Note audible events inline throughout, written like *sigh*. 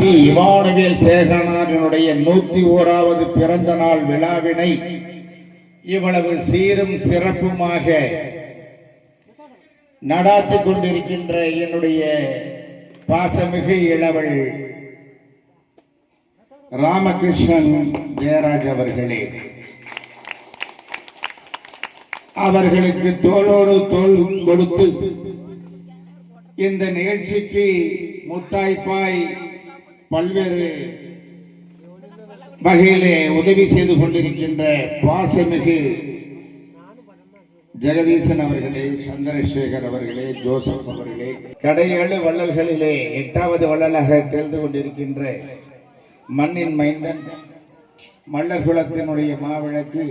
தியாகி இமானுவேல் சேகரனாரினுடைய நூத்தி ஓராவது பிறந்த நாள் விழாவினை இவ்வளவு சீரும் சிறப்புமாக நடாத்தி கொண்டிருக்கின்ற என்னுடைய பாசமிகு இளவல் ராமகிருஷ்ணன் ஜெயராஜ் அவர்களே. அவர்களுக்கு தோளோடு தோல் கொடுத்து இந்த நிகழ்ச்சிக்கு முத்தாய்ப்பாய் பல்வேறு வகையிலே உதவி செய்து கொண்டிருக்கின்ற பாசமிகு ஜெகதீசன் அவர்களே சந்திரசேகர் அவர்களே ஜோசப் அவர்களே கடையேழு வள்ளல்களிலே எட்டாவது வள்ளலாக தேர்ந்து கொண்டிருக்கின்ற மண்ணின் மைந்தன் மல்லர் குலத்தினுடைய மாவிளக்கு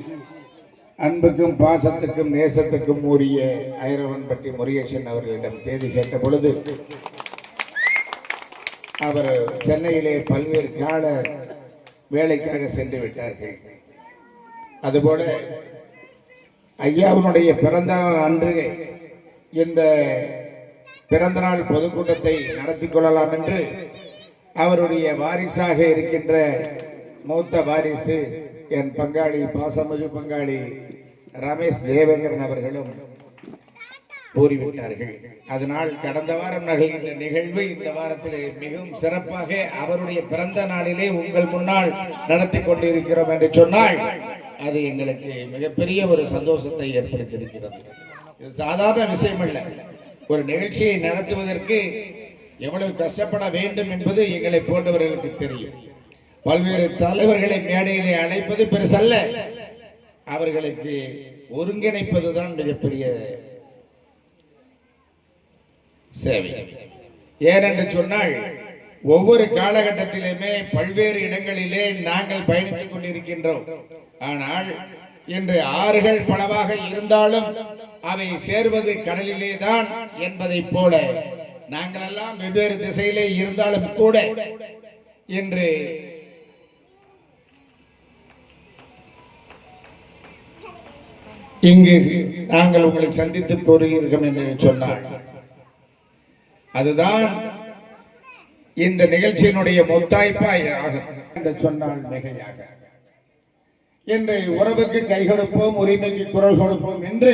அன்புக்கும் பாசத்துக்கும் நேசத்துக்கும் உரிய ஐரவன்பட்டி முருகேசன் அவர்களிடம் தேதி கேட்ட பொழுது அவர் சென்னையிலே பல்வேறு கால வேலைக்காக சென்று விட்டார்கள். அதுபோல ஐயாவினுடைய பிறந்த நாள் அன்று இந்த பிறந்தநாள் பொதுக்கூட்டத்தை நடத்தி கொள்ளலாம் என்று அவருடைய வாரிசாக இருக்கின்ற மூத்த வாரிசு என் பங்காளி பாசமிகு பங்காளி ரமேஷ் தேவேந்திரன் அவர்களும் கூறிவிட்டார்கள். அதனால் கடந்த வாரம் நிகழ்ந்த நிகழ்வு இந்த வாரத்தில் மிகவும் சிறப்பாக அவருடைய பிறந்த நாளிலே உங்கள் முன்னால் நடத்தி கொண்டிருக்கிறோம் என்று சொன்னால் அது எங்களுக்கு மிகப்பெரிய ஒரு சந்தோஷத்தை ஏற்படுத்தியிருக்கிறது. இது சாதாரண விஷயம் அல்ல. ஒரு நிகழ்ச்சியை நடத்துவதற்கு எவ்வளவு கஷ்டப்பட வேண்டும் என்பது எங்களை போன்றவர்களுக்கு தெரியும். பல்வேறு தலைவர்களை மேடையிலே அழைப்பது பெருசல்ல. அவர்களுக்கு ஒருங்கிணைப்பதுதான் மிகப்பெரிய சேவை. ஏனென்று சொன்னால் ஒவ்வொரு காலகட்டத்திலுமே பல்வேறு இடங்களிலே நாங்கள் பயணித்துக் கொண்டிருக்கின்றோம். ஆனால் இன்று ஆறுகள் பலவாக இருந்தாலும் அவை சேர்வது கடலிலே தான் என்பதைப் போல நாங்கள் எல்லாம் வெவ்வேறு திசையிலே இருந்தாலும் கூட இன்று இங்கு நாங்கள் உங்களை சந்தித்து கூறுகிறோம் என்று சொன்னார் அதுதான் இந்த நிகழ்ச்சியினுடைய முத்தாய்ப்பாக என்று சொன்னால் மிகையாக. இன்று உறவுக்கு கை கொடுப்போம் உரிமைக்கு குரல் கொடுப்போம் என்று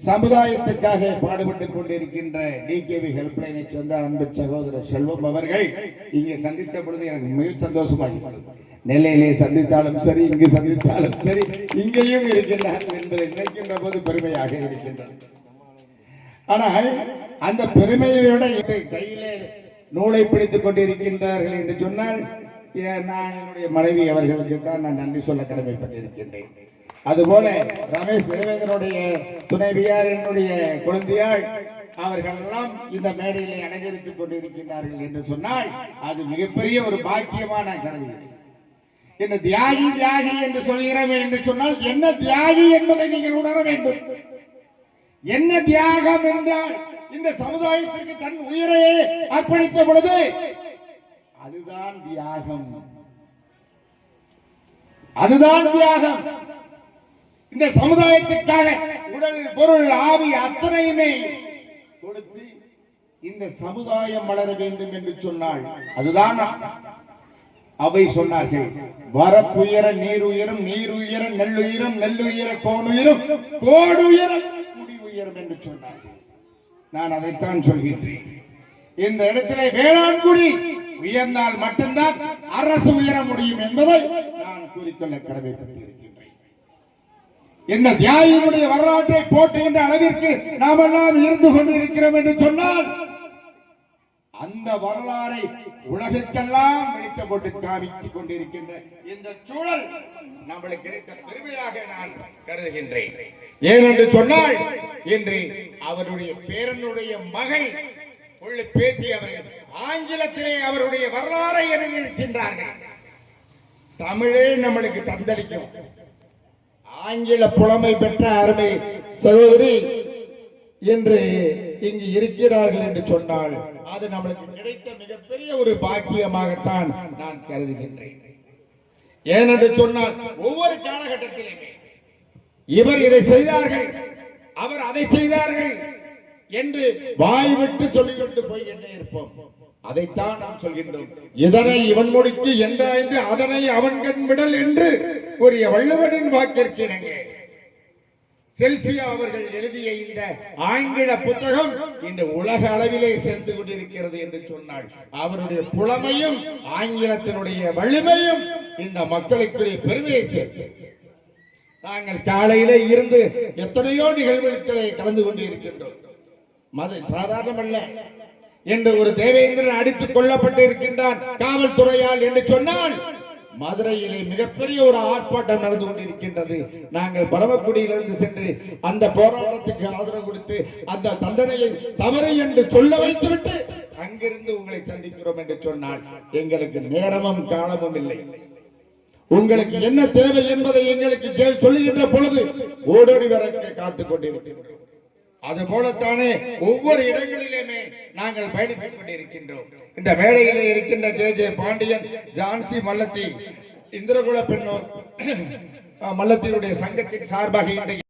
சமுதாயத்துக்காக பாடுபட்டுக் கொண்டிருக்கின்ற டி கேவி ஹெல்ப்லைனை சேர்ந்த அன்பு சகோதரர் செல்வம் அவர்கள் இங்கே சந்தித்த பொழுது எனக்கு மிக சந்தோஷமாக நெல்லையிலே சந்தித்தாலும் சரி இங்கு சந்தித்தாலும் சரி இங்கேயும் இருக்கின்றார் என்பதை நினைக்கின்ற போது பெருமையாக இருக்கின்றது. ஆனால் அந்த பெருமையை விட கையிலே நூலை பிடித்துக் கொண்டிருக்கின்றார்கள் என்று சொன்னால் நான் என்னுடைய மனைவி அவர்களுக்கு தான் நான் நன்றி சொல்ல கடமைப்பட்டிருக்கின்றேன். அதுபோல ரமேஷ் தேவேந்திரனுடைய துணைவியார் என்னுடைய குழந்தையாள் அவர்களெல்லாம் இந்த மேடையிலே அலங்கரித்துக் கொண்டிருக்கின்றார்கள் என்று சொன்னால் அது மிகப்பெரிய ஒரு பாக்கியமான கருது என்ன தியாகி தியாகி என்று சொல்கிறோம் என்று சொன்னால் என்ன தியாகி என்பதை நீங்கள் உணர வேண்டும். என்ன தியாகம் என்றால் இந்த சமுதாயத்திற்கு தன் உயிரையே அர்ப்பணித்த பொழுது அதுதான் தியாகம். அதுதான் தியாகம். இந்த சமுதாயத்திற்காக உடல் பொருள் ஆவி அத்தனையுமே கொடுத்து இந்த சமுதாயம் வளர வேண்டும் என்று சொன்னால் அதுதான் அவை சொன்னார்கள். வரப்புயர நீர் உயரும் நீர் உயர நெல்லுயரம் நெல்லுயர கோடுயரும் கோடுயர குடி உயரும் என்று சொன்னார்கள். நான் அதைத்தான் சொல்கின்றேன். இந்த இடத்திலே வேளாண் குடி உயர்ந்தால் மட்டும்தான் அரசு உயர முடியும் என்பதை நான் கூறிக்கொள்ள கடமைப்பட்டிருக்கின்றேன். இந்த தியாகியினுடைய வரலாற்றை போற்றுகின்ற அளவிற்கு நாமெல்லாம் இருந்து கொண்டிருக்கிறோம் என்று சொன்னால் அந்த வரலாறை உலகிற்கெல்லாம் வெளிச்சம் போட்டு காமித்துக் கொண்டிருக்கின்ற இந்த சூழல் நம்மளுக்கு கிடைத்த பெருமையாக நான் கருதுகின்றேன். ஏனென்று சொன்னால் என்று அவருடைய பேரனுடைய மகள் உள்ள பேத்தி அவர்கள் ஆங்கிலத்திலே அவருடைய வரலாறை எழுதியிருக்கின்றார்கள் தமிழே நம்மளுக்கு தந்தளிக்கும். ஆங்கில புலமை பெற்ற அருமை சகோதரி என்று இங்கு இருக்கிறார்கள் என்று சொன்னால் அது நம்மளுக்கு கிடைத்த மிகப்பெரிய ஒரு பாக்கியமாகத்தான் நான் கருதுகின்றேன். ஏனென்று சொன்னால் ஒவ்வொரு காலகட்டத்திலுமே இவர் இதை செய்தார்கள். அவர் அதை செய்தார்கள் என்று வாய் விட்டு சொல்லிக் கொண்டு போய்கிட்டே இருப்போம்? அதைத்தான் நாம் சொல்கின்றோம். இதனை இவன் முடிக்கு என்றாய்ந்து அதனை அவன் கண் விடல் என்று கூறிய வள்ளுவனின் வாக்கிற்கு இணங்க. செல்சியா அவர்கள் எழுதிய இந்த ஆங்கில புத்தகம் இன்று உலக அளவிலே சேர்ந்து கொண்டிருக்கிறது என்று சொன்னால் அவருடைய புலமையும் ஆங்கிலத்தினுடைய வலிமையும் இந்த மக்களுக்குரிய பெருமையை சேர்த்து நாங்கள் காலையிலே இருந்து எத்தனையோ நிகழ்வுகளை கலந்து கொண்டு இருக்கின்றோம் மது சாதாரணமல்ல. என்று ஒரு தேவேந்திரன் அடித்துக் கொல்லப்பட்டு இருக்கின்றான் காவல்துறையால் என்று சொன்னால் மதுரையிலே மிகப்பெரிய ஒரு ஆர்ப்பாட்டம் நடந்து கொண்டிருக்கின்றது. நாங்கள் பரமக்குடியிலிருந்து சென்று அந்த போராட்டத்துக்கு ஆதரவு கொடுத்து அந்த தண்டனையை தவறு என்று சொல்ல வைத்துவிட்டு அங்கிருந்து உங்களை சந்திக்கிறோம் என்று சொன்னால் எங்களுக்கு நேரமும் காலமும் இல்லை. உங்களுக்கு என்ன தேவை என்பதை எங்களுக்கு சொல்லுகின்ற பொழுது ஓடோடி வர காத்துக் கொண்டிருக்கின்றோம். அது போலத்தானே ஒவ்வொரு இடங்களிலுமே நாங்கள் பயணித்துக் கொண்டிருக்கின்றோம். இந்த மேடையிலே இருக்கின்ற ஜே ஜே பாண்டியன் ஜான்சி மல்லத்தி இந்திரகுல பெண்ணோர் *clears throat* மல்லத்தியுடைய சங்கத்தின் சார்பாக இன்றைக்கு